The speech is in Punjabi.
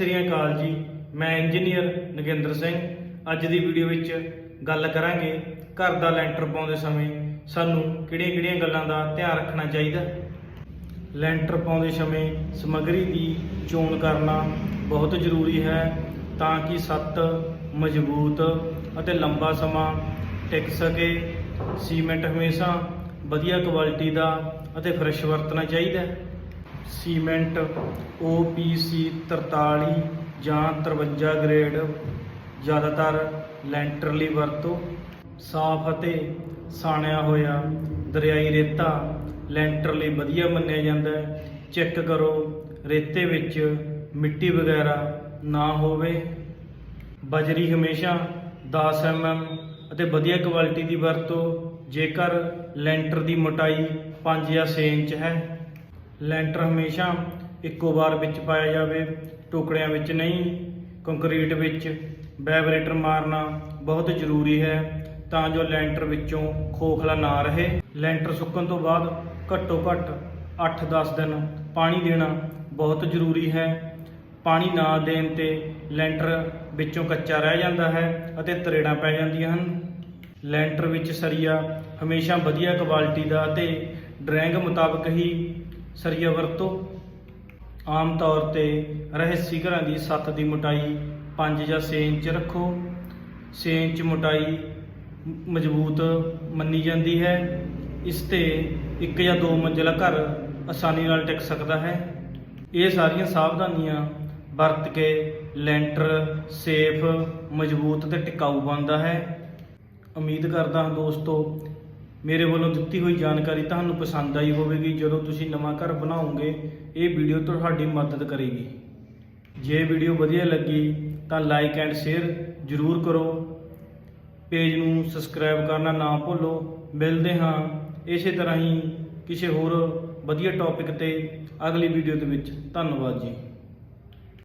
ਸ੍ਰੀ ਅਕਾਲ ਜੀ। ਮੈਂ ਇੰਜੀਨੀਅਰ ਨਗਿੰਦਰ ਸਿੰਘ। ਅੱਜ ਦੀ ਵੀਡੀਓ ਵਿੱਚ ਗੱਲ ਕਰਾਂਗੇ ਘਰ ਦਾ ਲੈਂਟਰ ਪਾਉਂਦੇ ਸਮੇਂ ਸਾਨੂੰ ਕਿਹੜੀਆਂ-ਕਿਹੜੀਆਂ ਗੱਲਾਂ ਦਾ ਧਿਆਨ ਰੱਖਣਾ ਚਾਹੀਦਾ? ਲੈਂਟਰ ਪਾਉਂਦੇ ਸਮੇਂ ਸਮੱਗਰੀ ਦੀ ਚੋਣ ਕਰਨਾ ਬਹੁਤ ਜ਼ਰੂਰੀ ਹੈ ਤਾਂ ਕਿ ਸੱਤ ਮਜ਼ਬੂਤ ਅਤੇ ਲੰਬਾ ਸਮਾਂ ਟਿਕ ਸਕੇ। ਸੀਮੈਂਟ ਹਮੇਸ਼ਾ ਵਧੀਆ ਕੁਆਲਿਟੀ ਦਾ ਅਤੇ ਫਰੈਸ਼ ਵਰਤਣਾ ਚਾਹੀਦਾ ਸੀਮੈਂਟ OPC 43 ਜਾਂ 53 ਗ੍ਰੇਡ, ਜ਼ਿਆਦਾਤਰ ਲੈਂਟਰ ਲਈ ਵਰਤੋ, ਸਾਫ਼ ਅਤੇ ਸਾਣਿਆ ਹੋਇਆ ਦਰਿਆਈ ਰੇਤਾ ਲੈਂਟਰ ਲਈ ਵਧੀਆ ਮੰਨਿਆ ਜਾਂਦਾ ਹੈ। ਚੈੱਕ ਕਰੋ, ਰੇਤੇ ਵਿੱਚ ਮਿੱਟੀ ਵਗੈਰਾ ਨਾ ਹੋਵੇ। ਬਜਰੀ ਹਮੇਸ਼ਾ 10 mm ਅਤੇ ਵਧੀਆ ਕੁਆਲਿਟੀ ਦੀ ਵਰਤੋ, ਜੇਕਰ ਲੈਂਟਰ ਦੀ ਮੋਟਾਈ 5 ਜਾਂ 6 ਇੰਚ ਹੈ। ਲੈਂਟਰ ਹਮੇਸ਼ਾ ਇੱਕੋ ਵਾਰ ਵਿੱਚ ਪਾਇਆ ਜਾਵੇ, ਟੁਕੜਿਆਂ ਵਿੱਚ ਨਹੀਂ, ਕੰਕਰੀਟ ਵਿੱਚ ਵਾਈਬ੍ਰੇਟਰ ਮਾਰਨਾ ਬਹੁਤ ਜ਼ਰੂਰੀ ਹੈ ਤਾਂ ਜੋ ਲੈਂਟਰ ਵਿੱਚੋਂ ਖੋਖਲਾ ਨਾ ਰਹੇ। ਲੈਂਟਰ ਸੁੱਕਣ ਤੋਂ ਬਾਅਦ ਘੱਟੋ ਘੱਟ 8-10 ਦਿਨ ਪਾਣੀ ਦੇਣਾ ਬਹੁਤ ਜ਼ਰੂਰੀ ਹੈ। ਪਾਣੀ ਨਾ ਦੇਣ ਤੇ ਲੈਂਟਰ ਵਿੱਚੋਂ ਕੱਚਾ ਰਹਿ ਜਾਂਦਾ ਹੈ ਅਤੇ ਤਰੇੜਾਂ ਪੈ ਜਾਂਦੀਆਂ ਹਨ। ਲੈਂਟਰ ਵਿੱਚ ਸਰੀਆ ਹਮੇਸ਼ਾ ਵਧੀਆ ਕੁਆਲਿਟੀ ਦਾ ਅਤੇ ਡਰੈਂਗ ਮੁਤਾਬਕ ਹੀ ਸਰੀਆ ਵਰਤੋ। ਆਮ ਤੌਰ ਤੇ ਰਹਿਸੀ ਘਰਾਂ ਦੀ ਸੱਤ ਦੀ ਮੋਟਾਈ 5 ਜਾਂ 6 ਇੰਚ ਰੱਖੋ। 6 ਇੰਚ ਮੋਟਾਈ ਮਜ਼ਬੂਤ ਮੰਨੀ ਜਾਂਦੀ ਹੈ। ਇਸ ਤੇ ਇੱਕ ਜਾਂ ਦੋ ਮੰਜ਼ਿਲਾ ਘਰ ਆਸਾਨੀ ਨਾਲ ਟਿਕ ਸਕਦਾ ਹੈ। ਇਹ ਸਾਰੀਆਂ ਸਾਵਧਾਨੀਆਂ ਵਰਤ ਕੇ ਲੈਂਟਰ, ਸੇਫ, ਮਜ਼ਬੂਤ ਤੇ ਟਿਕਾਊ ਬਣਦਾ ਹੈ। ਉਮੀਦ ਕਰਦਾ ਹਾਂ ਦੋਸਤੋ ਮੇਰੇ ਵੱਲੋਂ ਦਿੱਤੀ ਹੋਈ ਜਾਣਕਾਰੀ ਤੁਹਾਨੂੰ ਪਸੰਦ ਆਈ ਹੋਵੇਗੀ। ਜਦੋਂ ਤੁਸੀਂ ਨਵਾਂ ਘਰ ਬਣਾਓਗੇ, ਇਹ ਵੀਡੀਓ ਤੁਹਾਡੀ ਮਦਦ ਕਰੇਗੀ। ਜੇ ਵੀਡੀਓ ਵਧੀਆ ਲੱਗੀ, ਤਾਂ ਲਾਈਕ ਐਂਡ ਸ਼ੇਅਰ ਜ਼ਰੂਰ ਕਰੋ। ਪੇਜ ਨੂੰ ਸਬਸਕ੍ਰਾਈਬ ਕਰਨਾ ਨਾ ਭੁੱਲੋ। ਮਿਲਦੇ ਹਾਂ ਇਸੇ ਤਰ੍ਹਾਂ ਹੀ ਕਿਸੇ ਹੋਰ ਵਧੀਆ ਟੌਪਿਕ ਤੇ ਅਗਲੀ ਵੀਡੀਓ ਦੇ ਵਿੱਚ। ਧੰਨਵਾਦ ਜੀ।